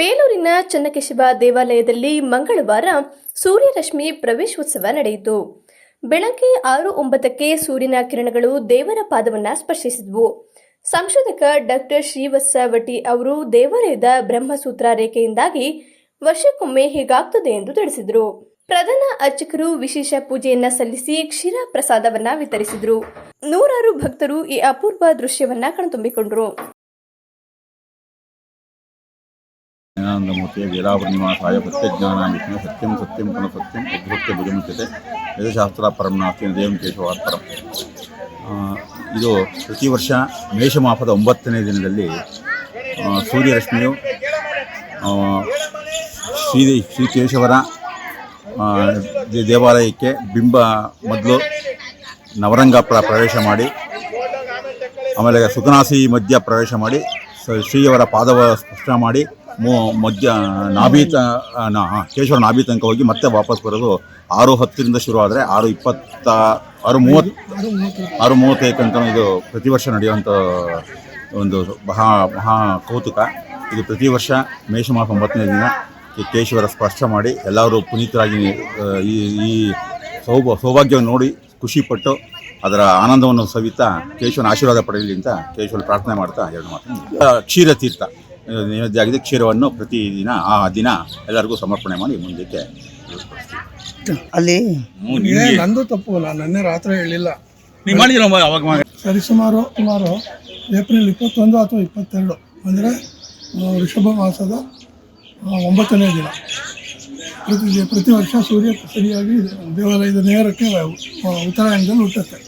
ಬೇಲೂರಿನ ಚನ್ನಕೇಶವ ದೇವಾಲಯದಲ್ಲಿ ಮಂಗಳವಾರ ಸೂರ್ಯರಶ್ಮಿ ಪ್ರವೇಶೋತ್ಸವ ನಡೆಯಿತು. ಬೆಳಗ್ಗೆ ಆರು ಒಂಬತ್ತಕ್ಕೆ ಸೂರ್ಯನ ಕಿರಣಗಳು ದೇವರ ಪಾದವನ್ನು ಸ್ಪರ್ಶಿಸಿದ್ವು. ಸಂಶೋಧಕ ಡಾಕ್ಟರ್ ಶ್ರೀವತ್ಸ ವಟಿ ಅವರು ದೇವಾಲಯದ ಬ್ರಹ್ಮಸೂತ್ರ ರೇಖೆಯಿಂದಾಗಿ ವರ್ಷಕ್ಕೊಮ್ಮೆ ಹೀಗಾಗ್ತದೆ ಎಂದು ತಿಳಿಸಿದರು. ಪ್ರಧಾನ ಅರ್ಚಕರು ವಿಶೇಷ ಪೂಜೆಯನ್ನ ಸಲ್ಲಿಸಿ ಕ್ಷೀರ ಪ್ರಸಾದವನ್ನ ವಿತರಿಸಿದರು. ನೂರಾರು ಭಕ್ತರು ಈ ಅಪೂರ್ವ ದೃಶ್ಯವನ್ನ ಕಣ್ತುಂಬಿಕೊಂಡರು. ಜ್ಞಾನಂದಮೂರ್ತಿಯ ವೇದಾಪೂರ್ಣಿಮಾಸಾಯ ಸತ್ಯಜ್ಞಾನಾಮಿತ್ನ ಸತ್ಯಂ ಸತ್ಯಂ ಪುನಃ ಸತ್ಯಂ ಉದ್ಧತ್ಯ ಭುಜಮುಚ್ಯತೆ ವೇದಶಾಸ್ತ್ರ ಪರಂ ನಾಸ್ತಿ ದೇವಂ ಕೇಶವಾತ್ಪರಂ. ಆ, ಇದು ಪ್ರತಿ ವರ್ಷ ಮೇಷಮಾಪದ ಒಂಬತ್ತನೇ ದಿನದಲ್ಲಿ ಸೂರ್ಯರಶ್ಮಿಯು ಶ್ರೀ ಶ್ರೀ ಕೇಶವರ ಆ, ದೇ- ದೇವಾಲಯಕ್ಕೆ ಬಿಂಬ ಮೊದಲು ನವರಂಗ ಪ್ರವೇಶ ಮಾಡಿ ಆಮೇಲೆ ಸುಖನಾಸಿ ಮಧ್ಯ ಪ್ರವೇಶ ಮಾಡಿ ಶ್ರೀಯವರ ಪಾದವ ಸ್ಪರ್ಶ ಮಾಡಿ ಮೋ ಮಧ್ಯ ನಾಭಿ ಕೇಶವರ ನಾಭಿ ತನಕ ಹೋಗಿ ಮತ್ತೆ ವಾಪಸ್ ಬರೋದು ಆರು ಹತ್ತರಿಂದ ಶುರು ಆದರೆ ಆರು ಇಪ್ಪತ್ತ, ಆರು ಮೂವತ್ತು ಆರು ಮೂವತ್ತೈದು ಅಂತ ಇದು ಪ್ರತಿ ವರ್ಷ ನಡೆಯುವಂಥ ಒಂದು ಮಹಾ ಮಹಾ ಕೌತುಕ. ಇದು ಪ್ರತಿ ವರ್ಷ ಮೇಷಮಾಸ ಒಂಬತ್ತನೇ ದಿನ ಕೇಶವರ ಸ್ಪರ್ಶ ಮಾಡಿ ಎಲ್ಲರೂ ಪುನೀತರಾಗಿ ಈ ಈ ಸೌಭ, ಸೌಭಾಗ್ಯವನ್ನು ನೋಡಿ ಖುಷಿಪಟ್ಟು ಅದರ ಆನಂದವನ್ನು ಸವಿತಾ ಕೇಶವನ ಆಶೀರ್ವಾದ ಪಡೆಯಲಿ ಅಂತ ಕೇಶವನ ಪ್ರಾರ್ಥನೆ ಮಾಡ್ತಾ ಎರಡು ಮಾತು ಕ್ಷೀರತೀರ್ಥ ಕ್ಷೀರ ತೀರ್ಥ. ನೈವೇದ್ಯ ಆಗಿದೆ. ಕ್ಷೀರವನ್ನು ಪ್ರತಿದಿನ ಆ ದಿನ ಎಲ್ಲರಿಗೂ ಸಮರ್ಪಣೆ ಮಾಡಿ ಮುಂದಕ್ಕೆ ಅಲ್ಲಿ ನಂದು ತಪ್ಪು ನಾನು ನಿನ್ನೆ ರಾತ್ರಿ ಹೇಳಿಲ್ಲ. ನೀವು ಮಾಡಿದಿರ ಅವಾಗ ಸರಿಸುಮಾರು ಸುಮಾರು ಏಪ್ರಿಲ್ ಇಪ್ಪತ್ತೊಂದು ಅಥವಾ ಇಪ್ಪತ್ತೆರಡು ಅಂದರೆ ಋಷಭ ಮಾಸದ ಒಂಬತ್ತನೇ ದಿನ. ಪ್ರತಿ ಪ್ರತಿ ವರ್ಷ ಸೂರ್ಯ ಸರಿಯಾಗಿ ದೇವಾಲಯದ ನೇರಕ್ಕೆ ಉತ್ತರಾಯಣದಲ್ಲಿ ಹುಟ್ಟುತ್ತೆ.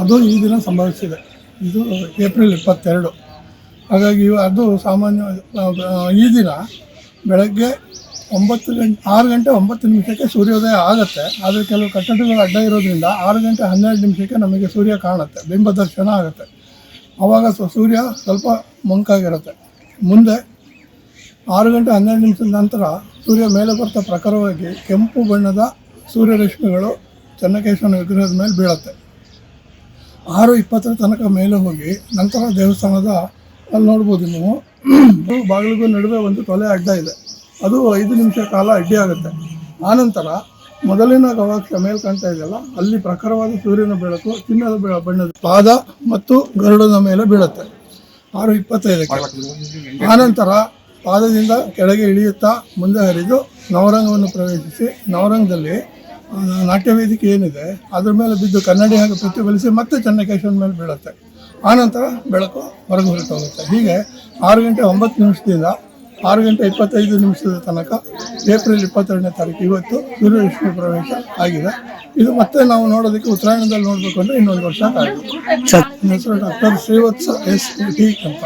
ಅದು ಈ ದಿನ ಸಂಭವಿಸಿದೆ. ಇದು ಏಪ್ರಿಲ್ ಇಪ್ಪತ್ತೆರಡು. ಹಾಗಾಗಿ ಅದು ಸಾಮಾನ್ಯ ಈ ದಿನ ಬೆಳಗ್ಗೆ ಒಂಬತ್ತು ಗಂಟೆ, ಆರು ಗಂಟೆ ಒಂಬತ್ತು ನಿಮಿಷಕ್ಕೆ ಸೂರ್ಯೋದಯ ಆಗುತ್ತೆ. ಆದರೆ ಕೆಲವು ಕಟ್ಟಡಗಳು ಅಡ್ಡ ಇರೋದ್ರಿಂದ ಆರು ಗಂಟೆ ಹನ್ನೆರಡು ನಿಮಿಷಕ್ಕೆ ನಮಗೆ ಸೂರ್ಯ ಕಾಣುತ್ತೆ, ಬಿಂಬ ದರ್ಶನ ಆಗುತ್ತೆ. ಆವಾಗ ಸೂರ್ಯ ಸ್ವಲ್ಪ ಮಂಕಾಗಿರುತ್ತೆ. ಮುಂದೆ ಆರು ಗಂಟೆ ಹನ್ನೆರಡು ನಿಮಿಷದ ನಂತರ ಸೂರ್ಯ ಮೇಲೆ ಬರ್ತಾ ಪ್ರಖರವಾಗಿ ಕೆಂಪು ಬಣ್ಣದ ಸೂರ್ಯರಶ್ಮಿಗಳು ಚನ್ನಕೇಶವನ ವಿಗ್ರಹದ ಮೇಲೆ ಬೀಳುತ್ತೆ. ಆರು ಇಪ್ಪತ್ತರ ತನಕ ಮೇಲೆ ಹೋಗಿ ನಂತರ ದೇವಸ್ಥಾನದ ಅಲ್ಲಿ ನೋಡ್ಬೋದು ನೀವು. ಬಾಗಿಲಿಗೂ ನಡುವೆ ಒಂದು ತೊಲೆ ಅಡ್ಡ ಇದೆ. ಅದು ಐದು ನಿಮಿಷ ಕಾಲ ಅಡ್ಡಿ ಆಗುತ್ತೆ. ಆನಂತರ ಮೊದಲಿನ ಗವಾಕ್ಷ ಮೇಲೆ ಕಾಣ್ತಾ ಇದೆಯಲ್ಲ, ಅಲ್ಲಿ ಪ್ರಖರವಾದ ಸೂರ್ಯನ ಬೆಳಕು, ಚಿನ್ನದ ಬಣ್ಣದ ಪಾದ ಮತ್ತು ಗರುಡನ ಮೇಲೆ ಬೀಳುತ್ತೆ. ಆರು ಇಪ್ಪತ್ತೈದಕ್ಕೆ. ಆನಂತರ ಪಾದದಿಂದ ಕೆಳಗೆ ಇಳಿಯುತ್ತಾ ಮುಂದೆ ಹರಿದು ನವರಂಗವನ್ನು ಪ್ರವೇಶಿಸಿ, ನವರಂಗದಲ್ಲಿ ಆ, ನಾಟ್ಯ ವೇದಿಕೆ ಏನಿದೆ ಅದ್ರ ಮೇಲೆ ಬಿದ್ದು ಕನ್ನಡಿ ಹಾಗೆ ಪ್ರತಿಫಲಿಸಿ ಮತ್ತೆ ಚೆನ್ನಕೇಶವನ ಮೇಲೆ ಬೀಳುತ್ತೆ. ಆನಂತರ ಬೆಳಕು ಹೊರಗೆ ಹೊರಟೋಗುತ್ತೆ ಹೀಗೆ ಆರು ಗಂಟೆ ಒಂಬತ್ತು ನಿಮಿಷದಿಂದ ಆರು ಗಂಟೆ ಇಪ್ಪತ್ತೈದು ನಿಮಿಷದ ತನಕ ಏಪ್ರಿಲ್ ಇಪ್ಪತ್ತೆರಡನೇ ತಾರೀಕು ಇವತ್ತು ಸೂರ್ಯರಶ್ಮಿ ಪ್ರವೇಶ ಆಗಿದೆ. ಇದು ಮತ್ತೆ ನಾವು ನೋಡೋದಕ್ಕೆ ಉತ್ತರಾಯಣದಲ್ಲಿ ನೋಡಬೇಕು ಅಂದರೆ ಇನ್ನೊಂದು ವರ್ಷ ಆಗುತ್ತೆ ಹೆಸರು ಡಾಕ್ಟರ್ ಶ್ರೀವತ್ಸ ಎಸ್ ಟಿ ಅಂತ.